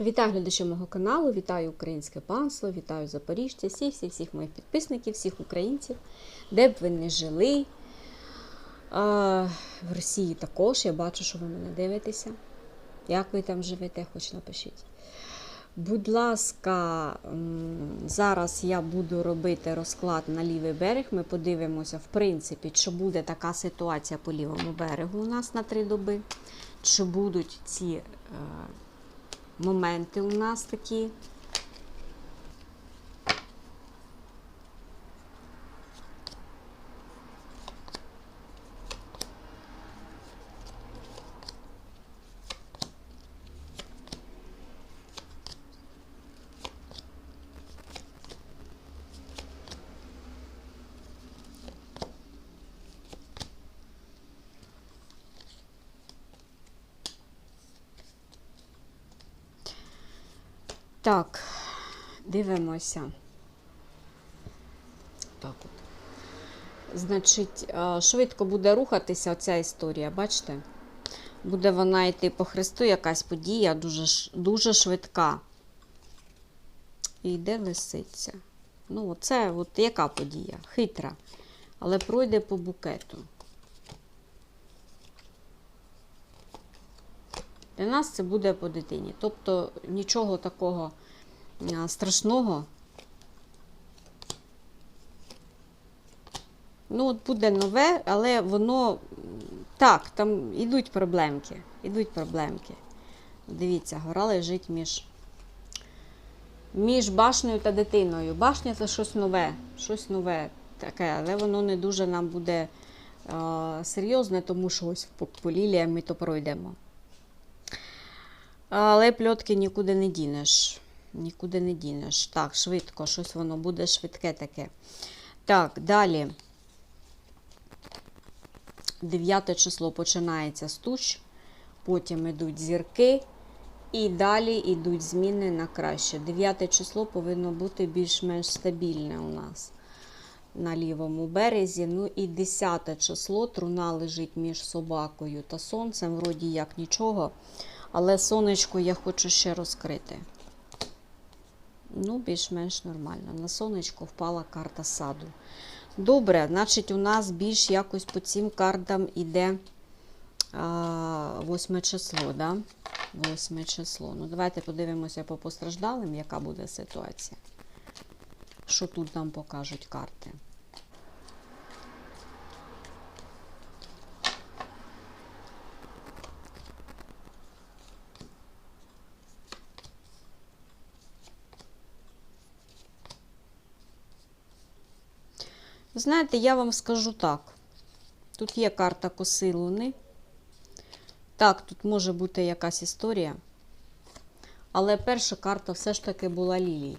Вітаю глядачі мого каналу, вітаю українське панство, вітаю запоріжця, всіх, всіх, всіх моїх підписників, всіх українців, де б ви не жили. А, в Росії також. Я бачу, що ви мене дивитеся. Як ви там живете, хоч напишіть. Будь ласка, зараз я буду робити розклад на лівий берег. Ми подивимося, в принципі, чи буде така ситуація по лівому берегу у нас на три доби, чи будуть ці. Моменти у нас такі. Так, дивимося. Так от. Значить, е, швидко буде рухатися ця історія, бачите? Буде вона йти по хресту, якась подія дуже, дуже швидка. І йде лисиця. Ну, це от яка подія? Хитра. Але пройде по букету. Для нас це буде по дитині. Тобто нічого такого страшного. Ну, от буде нове, але воно так, там ідуть проблемки. Ідуть проблемки. Дивіться, гора лежить між, між башнею та дитиною. Башня це щось нове, щось нове таке, але воно не дуже нам буде а, серйозне, тому що ось по, по ліліям ми то пройдемо. Але пльотки нікуди не дінеш. Нікуди не дінеш. Так, швидко, щось воно буде швидке таке. Так, далі. 9 число починається з туч, потім йдуть зірки, і далі йдуть зміни на краще. 9 число повинно бути більш-менш стабільне у нас на лівому березі. Ну і 10 число труна лежить між собакою та сонцем, вроді як нічого. Але сонечко я хочу ще розкрити. Ну, більш-менш нормально. На сонечко впала карта саду. Добре, значить, у нас більш якось по цим картам а, 8 число, да? 8 число. Ну, давайте подивимося по постраждалим, яка буде ситуація. Що тут нам покажуть карти? Знаєте, я вам скажу так. Тут є карта коси луни. Так, тут може бути якась історія. Але перша карта все ж таки була лілій.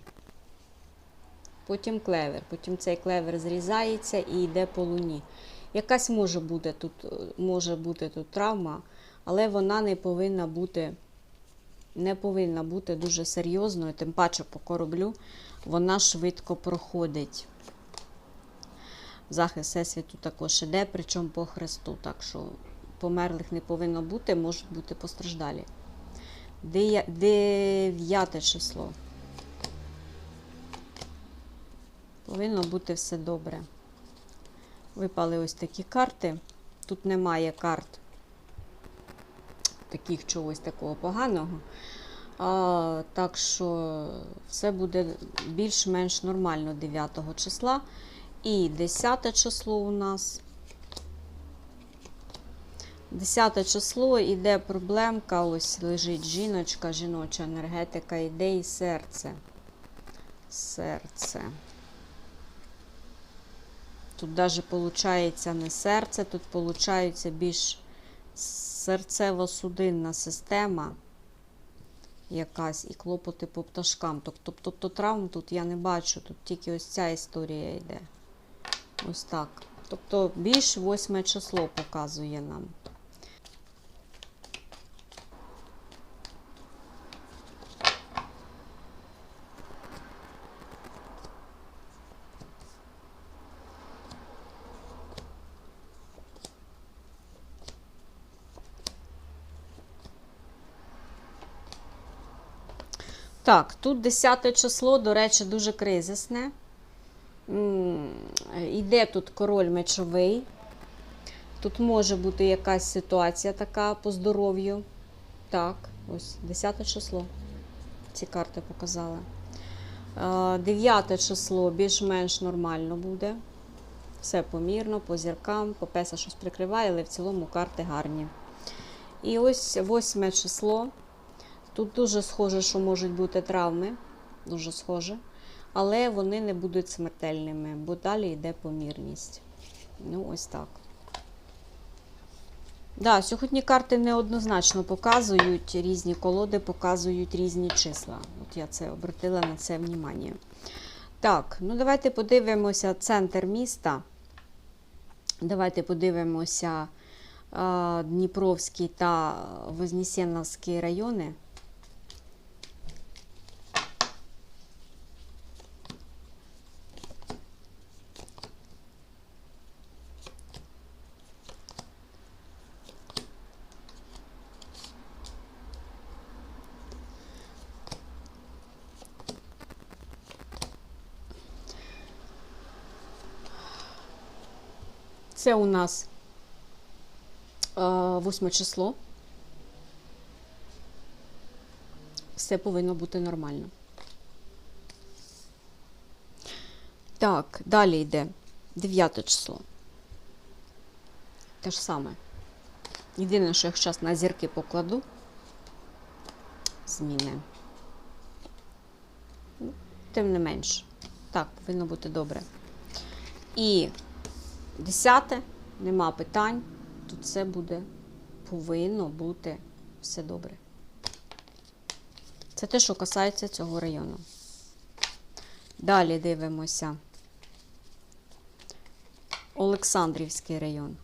Потім клевер. Потім цей клевер зрізається і йде по луні. Якась може бути тут, може бути тут травма, але вона не повинна бути, не повинна бути дуже серйозною, тим паче по кораблю вона швидко проходить. Захист Всесвіту також іде, причому по хресту. Так що померлих не повинно бути, можуть бути постраждалі. Дев'яте число. Повинно бути все добре. Випали ось такі карти. Тут немає карт таких чогось такого поганого. А, так що все буде більш-менш нормально 9 числа. І 10 число у нас. 10 число іде проблемка, ось лежить жіночка, жіноча енергетика, іде і серце. Серце. Тут навіть виходить не серце, тут виходить більш серцево-судинна система якась і клопоти по пташкам. Тобто, тобто травм тут я не бачу, тут тільки ось ця історія йде. Ось так. Тобто більш восьме число показує нам. Так, тут 10 число, до речі, дуже кризисне. М, Іде тут король мечовий. Тут може бути якась ситуація така по здоров'ю. Так, ось 10 число. Ці карти показали. 9 число більш-менш нормально буде. Все помірно, по зіркам, попеса щось прикриває, але в цілому карти гарні. І ось 8 число. Тут дуже схоже, що можуть бути травми, дуже схоже, але вони не будуть смертельними, бо далі йде помірність. Ну, ось так. Да, сьогодні карти неоднозначно показують, різні колоди показують різні числа. От я це обратила на це внимання. Так, ну давайте подивимося центр міста. Давайте подивимося Дніпровський та Вознесеновський райони. Це у нас е, восьме число. Все повинно бути нормально. Так, далі йде дев'яте число. Те ж саме. Єдине, що я зараз на зірки покладу. Зміни. Ну, Тим не менш. Так, повинно бути добре. І Десяте, нема питань. Тут все буде, повинно бути все добре. Це те, що касається цього району. Далі дивимося. Олександрівський район.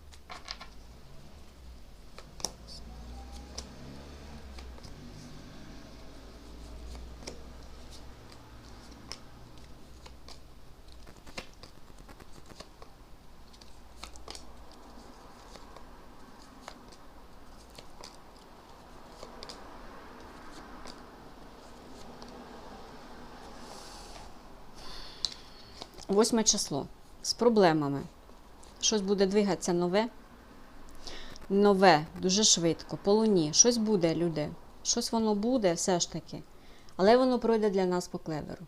Восьме число. З проблемами. Щось буде двигатися нове. Нове, дуже швидко, по луні. Щось буде, люди. Щось воно буде все ж таки. Але воно пройде для нас по клеверу.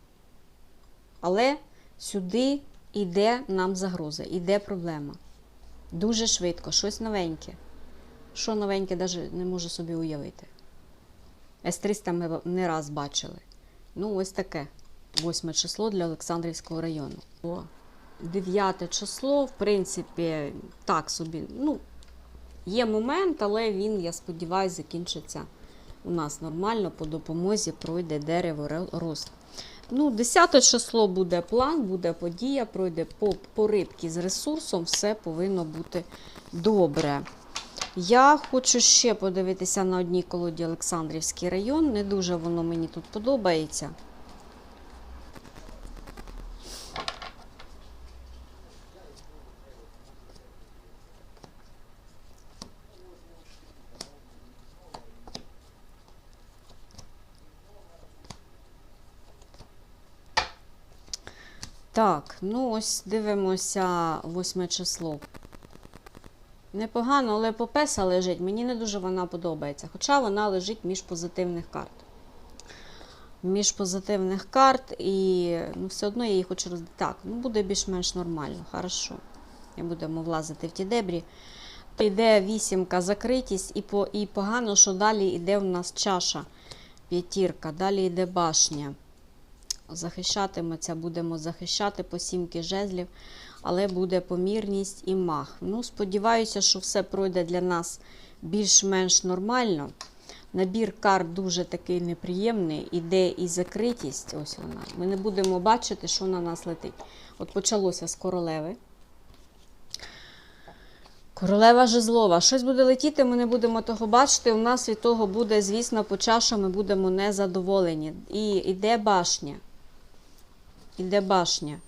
Але сюди йде нам загроза, йде проблема. Дуже швидко, щось новеньке. Що новеньке, навіть не можу собі уявити. С-300 ми не раз бачили. Ну, ось таке. Восьме число для Олександрівського району. О, дев'яте число, в принципі, так собі. Ну, є момент, але він, я сподіваюся, закінчиться у нас нормально. По допомозі пройде дерево ре- рост. Ну, 10 число буде план, буде подія, пройде по, по рибки з ресурсом, все повинно бути добре. Я хочу ще подивитися на одній колоді Олександрівський район. Не дуже воно мені тут подобається. Так, ну ось дивимося восьме число. Непогано, але попеса лежить. Мені не дуже вона подобається. Хоча вона лежить між позитивних карт. Між позитивних карт, і ну, все одно я її хочу роздати. Так, ну буде більш-менш нормально, хорошо. Не будемо влазити в ті дебрі. Йде вісімка, закритість, і, по, і погано, що далі йде у нас чаша, п'ятірка, далі йде башня захищатиметься, будемо захищати по сімки жезлів, але буде помірність і мах. Ну, Сподіваюся, що все пройде для нас більш-менш нормально. Набір карт дуже такий неприємний, іде і закритість. Ось вона. Ми не будемо бачити, що на нас летить. От почалося з королеви. Королева жезлова. Щось буде летіти, ми не будемо того бачити. У нас від того буде, звісно, по чашам ми будемо незадоволені. І йде башня. Іде башня.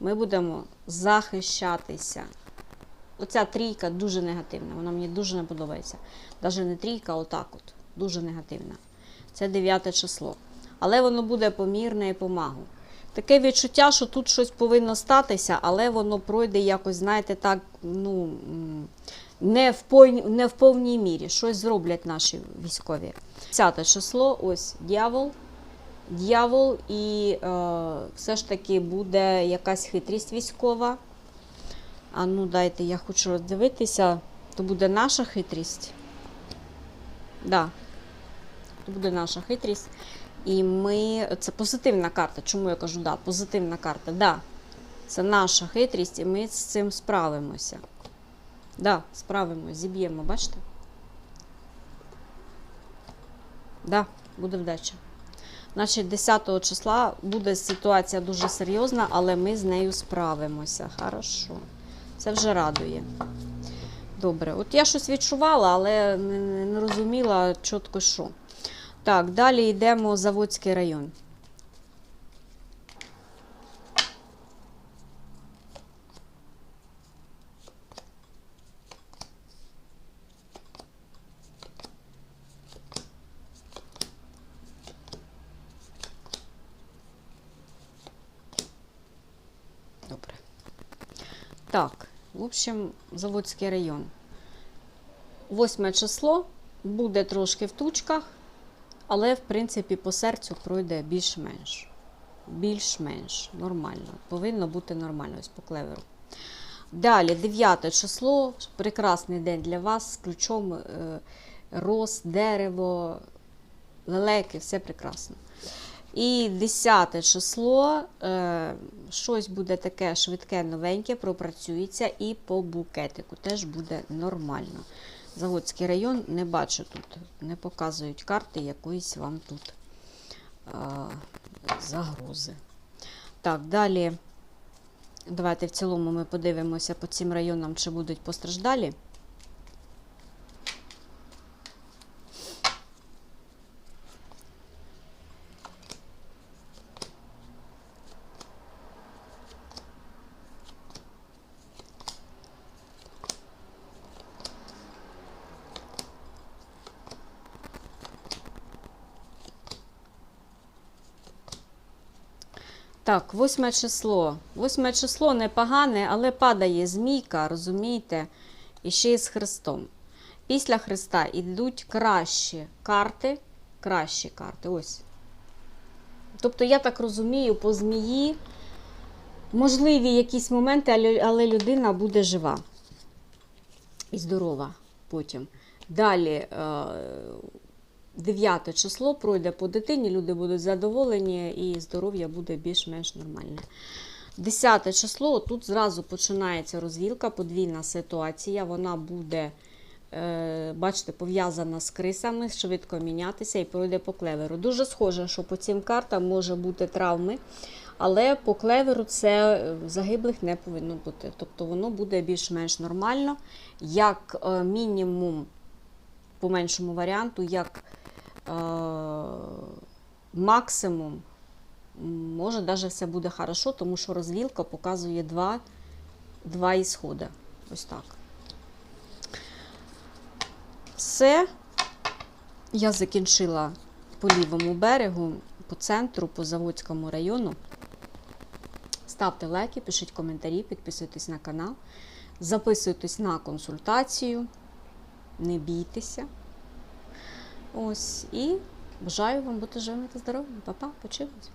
Ми будемо захищатися. Оця трійка дуже негативна. Вона мені дуже не подобається. Навіть не трійка, а отак от. Дуже негативна. Це 9 число. але воно буде помірне і помагу. Таке відчуття, що тут щось повинно статися, але воно пройде якось, знаєте, так, ну, не в, пой- не в повній мірі. Щось зроблять наші військові. 10 число, ось дьявол. Дьявол, і е, все ж таки буде якась хитрість військова. А ну дайте, я хочу роздивитися. То буде наша хитрість. Да. То буде наша хитрість. І ми. Це позитивна карта. Чому я кажу, да, позитивна карта. Да. Це наша хитрість, і ми з цим справимося. Да, справимося, зіб'ємо, бачите? Да, буде вдача. Значить, 10 числа буде ситуація дуже серйозна, але ми з нею справимося. Хорошо. Це вже радує. Добре. От я щось відчувала, але не, розуміла чітко що. Так, далі йдемо Заводський район. Добре. Так, в общем, Заводський район. Восьме число буде трошки в тучках, але, в принципі, по серцю пройде більш-менш. Більш-менш нормально. Повинно бути нормально ось по клеверу. Далі, 9 число, прекрасний день для вас з ключом е, роз, дерево, лелеки, все прекрасно. І 10 число, е, щось буде таке швидке, новеньке, пропрацюється і по букетику теж буде нормально. Заводський район не бачу тут, не показують карти якоїсь вам тут е, загрози. Так, далі. Давайте в цілому ми подивимося по цим районам, чи будуть постраждалі. Так, восьме число. Восьме число непогане, але падає змійка, розумієте? І ще й з Христом. Після Христа йдуть кращі карти. Кращі карти. Ось. Тобто, я так розумію, по змії можливі якісь моменти, але- людина буде жива і здорова потім. Далі. Е, 9 число пройде по дитині, люди будуть задоволені і здоров'я буде більш-менш нормальне. 10 число тут зразу починається розвілка, подвійна ситуація. Вона буде, е, бачите, пов'язана з крисами, швидко мінятися і пройде по клеверу. Дуже схоже, що по цим картам може бути травми, але по клеверу це е, загиблих не повинно бути. Тобто воно буде більш-менш нормально, як е, мінімум по меншому варіанту, як е, максимум, може, навіть все буде хорошо, тому що розвілка показує два, два ісходи. Ось так. Все. Я закінчила по лівому берегу, по центру, по Заводському району. Ставте лайки, пишіть коментарі, підписуйтесь на канал, записуйтесь на консультацію не бійтеся. Ось, і бажаю вам бути живими та здоровими. Па-па, почуємось.